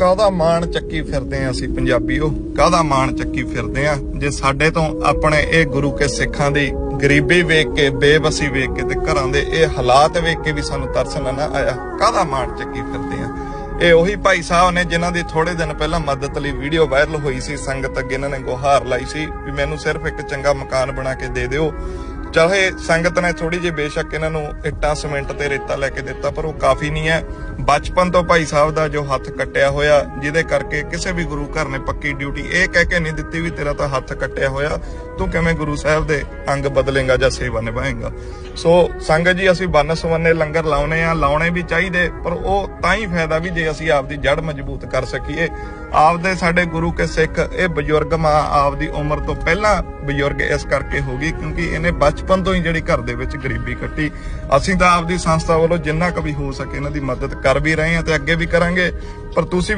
ਕਾਹਦਾ ਮਾਣ ਚੱਕੀ ਫਿਰਦੇ ਆ ਅਸੀਂ ਪੰਜਾਬੀਓ? ਕਾਹਦਾ ਮਾਣ ਚੱਕੀ ਫਿਰਦੇ ਆ? ਜੇ ਸਾਡੇ ਤੋਂ ਆਪਣੇ ਇਹ ਗੁਰੂ ਕੇ ਸਿੱਖਾਂ ਦੀ ਗਰੀਬੀ ਵੇਖ ਕੇ ਬੇਬਸੀ ਵੇਖ ਕੇ ਤੇ ਘਰਾਂ ਦੇ ਇਹ ਹਾਲਾਤ ਵੇਖ ਕੇ ਵੀ ਸਾਨੂੰ ਤਰਸ ਨਾ ਆਇਆ, ਕਾਹਦਾ ਮਾਣ ਚੱਕੀ ਫਿਰਦੇ ਆ? ਇਹ ਉਹੀ ਭਾਈ ਸਾਹਿਬ ਨੇ ਜਿਨ੍ਹਾਂ ਦੀ ਥੋੜੇ ਦਿਨ ਪਹਿਲਾਂ ਮਦਦ ਲਈ ਵੀਡੀਓ ਵਾਇਰਲ ਹੋਈ ਸੀ, ਸੰਗਤ ਅੱਗੇ ਇਹਨਾਂ ਨੇ ਗੁਹਾਰ ਲਾਈ ਸੀ ਵੀ ਮੈਨੂੰ ਸਿਰਫ ਇੱਕ ਚੰਗਾ ਮਕਾਨ ਬਣਾ ਕੇ ਦੇ ਦਿਓ। ਚਾਹੇ ਸੰਗਤ ਨੇ ਥੋੜੀ ਜਿਹੀ ਬੇਸ਼ੱਕ ਇਹਨਾਂ ਨੂੰ ਇੱਟਾਂ, ਸੀਮੈਂਟ ਤੇ ਰੇਤਾ ਲੈ ਕੇ ਦਿੱਤਾ, ਪਰ ਉਹ ਕਾਫੀ ਨਹੀਂ ਹੈ। ਬਚਪਨ ਤੋਂ ਭਾਈ ਸਾਹਿਬ ਦਾ ਜੋ ਹੱਥ ਕੱਟਿਆ ਹੋਇਆ, ਜਿਹਦੇ ਕਰਕੇ ਕਿਸੇ ਵੀ ਗੁਰੂ ਘਰ ਨੇ ਪੱਕੀ ਡਿਊਟੀ ਇਹ ਕਹਿ ਕੇ ਨਹੀਂ ਦਿੱਤੀ ਵੀ ਤੇਰਾ ਤਾਂ ਹੱਥ ਕੱਟਿਆ ਹੋਇਆ, ਤੂੰ ਕਿਵੇਂ ਗੁਰੂ ਸਾਹਿਬ ਦੇ ਅੰਗ ਬਦਲੇਗਾ ਜਾਂ ਸੇਵਾ ਨਿਭਾਏਗਾ। ਸੋ ਸੰਗਤ ਜੀ, ਅਸੀਂ ਬੰਨ ਸਵੰਨੇ ਲੰਗਰ ਲਾਉਨੇ ਆ, ਲਾਉਣੇ ਵੀ ਚਾਹੀਦੇ, ਪਰ ਉਹ ਤਾਂ ਹੀ ਫਾਇਦਾ ਵੀ ਜੇ ਅਸੀਂ ਆਪਦੀ ਜੜ ਮਜ਼ਬੂਤ ਕਰ ਸਕੀਏ। ਆਪਦੇ ਸਾਡੇ ਗੁਰੂ ਕੇ ਸਿੱਖ, ਇਹ ਬਜ਼ੁਰਗ ਮਾਂ ਆਪਦੀ ਉਮਰ ਤੋਂ ਪਹਿਲਾਂ ਬਜ਼ੁਰਗ ਇਸ ਕਰਕੇ ਹੋ ਗਈ, ਕਿਉਂਕਿ ਇਹਨੇ ਬਚਪਨ ਤੋਂ ਹੀ ਜਿਹੜੀ ਘਰ ਦੇ ਵਿੱਚ ਗਰੀਬੀ ਕੱਟੀ। ਅਸੀਂ ਤਾਂ ਆਪਦੀ ਸੰਸਥਾ ਵੱਲੋਂ ਜਿੰਨਾ ਕੁ ਵੀ ਹੋ ਸਕੇ ਇਹਨਾਂ ਦੀ ਮਦਦ ਕਰ ਵੀ ਰਹੇ ਹਾਂ ਤੇ ਅੱਗੇ ਵੀ ਕਰਾਂਗੇ। ਪਰ ਤੁਸੀਂ